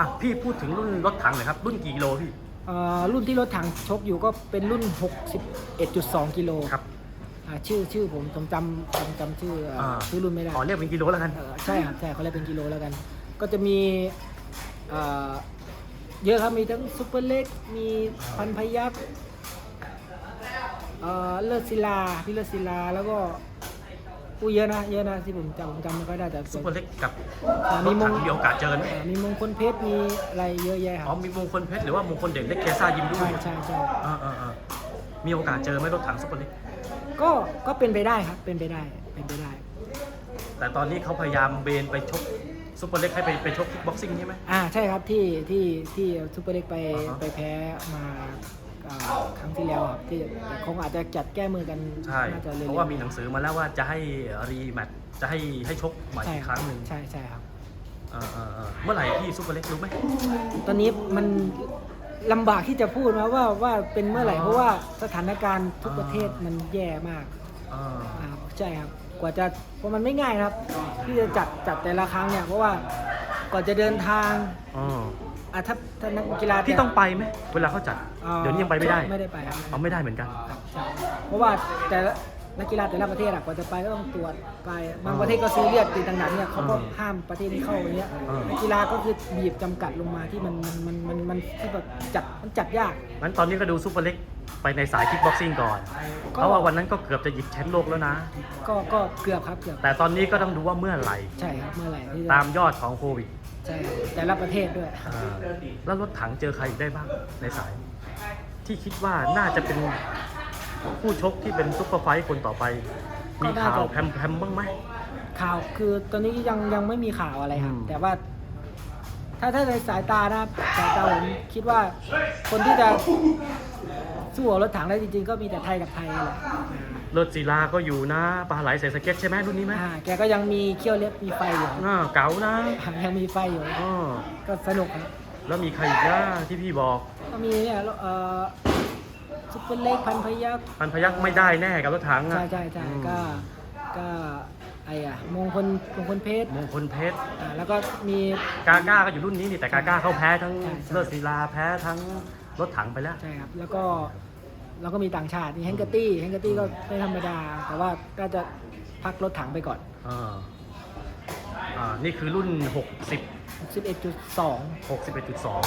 อะพี่พูดถึงรุ่นรถถังหน่อยครับ รุ่นกี่กิโลพี่เอ่อรุ่นที่รถถังชกอยู่ก็เป็นรุ่น 61.2 กิโลครับอ่าชื่อชื่อผมผมจำจำจำชื่อเอ่ออาชื่อรุ่นไม่ได้ขอเรียกเป็นกิโลแล้วกัน เอ่อใช่ครับใช่เขาเรียกเป็นกิโลแล้วกัน ก็จะมีเอ่อเยอะครับมีทั้งซุปเปอร์เล็กมีพันพยักเอ่อเลิศศิลาพี่เลิศศิลาแล้วก็ อู้เยอะนะเยอะนะที่ผมจำผมจำไม่ค่อยได้แต่ซุปเปอร์เล็กกับอ่ารมีถมถังงมีโอกาสเจอไหมอ่ามีมงคลเพชรมีอะไรเยอะแยะคอ๋อรับมีมงคลเพชรหรือว่ามงคลเด่นเล็กเกซ่ายิมด้วใช่ยใช่ใช่อ่าอ่าอ่ามีโอกาสเจอไหมรถถังซุปเปอร์เล็ก ก็ก็เป็นไปได้ครับเป็นไปได้เป็นไปได้ แต่ตอนนี้เขาพยายามเบนไปชกซุปเปอร์เล็กให้ไปไปชกคิกบ็อกซิ่งใช่ไหม อ่าใช่ครับที่ที่ที่ซูเปอร์เล็กไปอ่าฮะ ไปแพ้มา อ่าครั้งที่แล้วครับที่แต่คงอาจจะจัดแก้มือกันใช่น่าจะเร็วๆเพราะว่ามีหนังสือมาแล้วว่าจะให้รีแมตช์จะให้ให้ชกใหม่ใช่อีกครั้งหนึ่งใช่ใช่ครับอ่าอ่าอ่าเมื่อไหร่พี่ซุปเปอร์เล็กรู้ไหม ตอนนี้มันลำบากที่จะพูดนะว่าว่าเป็นเมื่อไหร่ อ๋อเพราะว่าสถานการณ์ทุกอ่าประเทศมันแย่มากอ่าอ่าใช่ครับ กว่าจะเพราะมันไม่ง่ายนะครับ ที่จะจัดจัดแต่ละครั้งเนี่ยเพราะว่ากว่าจะเดินทาง อ๋อ อะถ้าถ้านักกีฬาพี่ต้องไปไหมเวลาเขาจัด อ่าเดี๋ยวนี้ยังไปไม่ได้ ไม่ได้ไปครับเอาไม่ได้เหมือนกันใช่เพราะว่าแต่ละนักกีฬาแต่ละประเทศอะกว่าจะไปก็ต้องตรวจไปบางอ่าประเทศก็ซีเรียสตีต่างๆเนี่ยเขาก็อ่าห้ามประเทศนี้เข้าอย่างเงี้ยอ่านันักกีฬาก็คือบีบจำกัดลงมาที่มันมันมันมันมันที่แบบจัดมันจัดยาก งั้นตอนนี้ก็ดูซุปเปอร์เล็กไปในสายคิกบ็อกซิ่งก่อน ก็ เพราะว่าวันนั้นก็เกือบจะหยิบแชมป์โลกแล้วนะ ก็ก็เกือบครับเกือบแต่ตอนนี้ก็ต้องดูว่าเมื่อไหร่ ใช่ครับเมื่อไหร่ที่จะ ตามยอดของโควิด ใช่ครับแต่ละประเทศด้วย อ่าแล้วรถถังเจอใครอีกได้บ้างในสาย ที่คิดว่าน่าจะเป็นผู้ชกที่เป็นซุปเปอร์ไฟท์คนต่อไป มีข่าวแพมแพมบ้างไหม ข่าวคือตอนนี้ยังยังไม่มีข่าวอะไรครับ อืม แต่ว่า ถ้าถ้าในสายตานะสายตาผมคิดว่าคนที่จะสู้กับรถถังได้จริง ๆ ก็มีแต่ไทยกับไทยแหละอ่า เลิศศิลาก็อยู่นะปลาไหลใส่สเก็ตใช่ไหมรุ่นนี้ไหมอ่าแกก็ยังมีเขี้ยวเล็บมีไฟอยู่อ่าเก๋านะยังมีไฟอยู่ อ๋อก็สนุกครับแล้วมีใครอีกนะที่พี่บอกก็มีเนี่ยเอ่อซุปเปอร์เล็กพันพยักพันพยักไม่ได้แน่กับรถถังอะใช่ใช่ใช่อืมก็ก็ไอ้อะมงคลมงคลเพชรมงคลเพชร อ่าแล้วก็มี กาก้าก็อยู่รุ่นนี้นี่แต่กาก้าเขาแพ้ทั้งใช่ใช่ เลิศศิลาแพ้ทั้งรถถังไปแล้ว ใช่ครับแล้วก็ แล้วก็มีต่างชาติมีแฮงเกอร์ตี้แฮงเกอร์ตี้ก็ไม่ธรรมดา แต่ว่าก็จะพักรถถังไปก่อน อ่าอ่านี่คือรุ่น 60 61.2 61.2